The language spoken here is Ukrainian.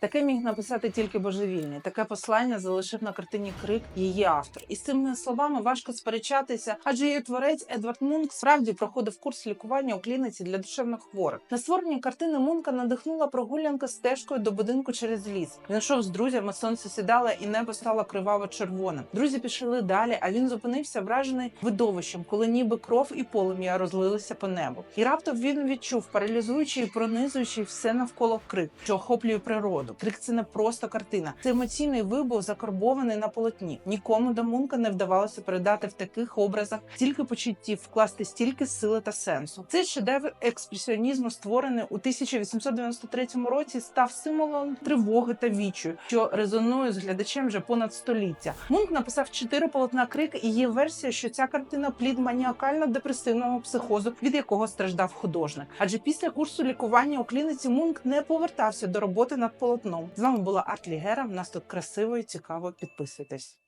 Таке міг написати тільки божевільний. Таке послання залишив на картині крик її автор. І з цими словами важко сперечатися, адже її творець Едвард Мунк справді проходив курс лікування у клініці для душевних хворих. На створення картини Мунка надихнула прогулянка стежкою до будинку через ліс. Він йшов з друзями, сонце сідало і небо стало криваво червоним. Друзі пішли далі, а він зупинився вражений видовищем, коли ніби кров і полум'я розлилися по небу. І раптом він відчув паралізуючий і пронизуючий все навколо крик, що охоплює природу. Крик це не просто картина, це емоційний вибух, закарбований на полотні. Нікому до Мунка не вдавалося передати в таких образах стільки почуттів, вкласти стільки сили та сенсу. Цей шедевр експресіонізму, створений у 1893 році, став символом тривоги та вічу, що резонує з глядачем вже понад століття. Мунк написав чотири полотна крик, і є версія, що ця картина плід маніакально-депресивного психозу, від якого страждав художник. Адже після курсу лікування у клініці Мунк не повертався до роботи над полотном. З вами була Арт Лігера. У нас тут красиво і цікаво. Підписуйтесь.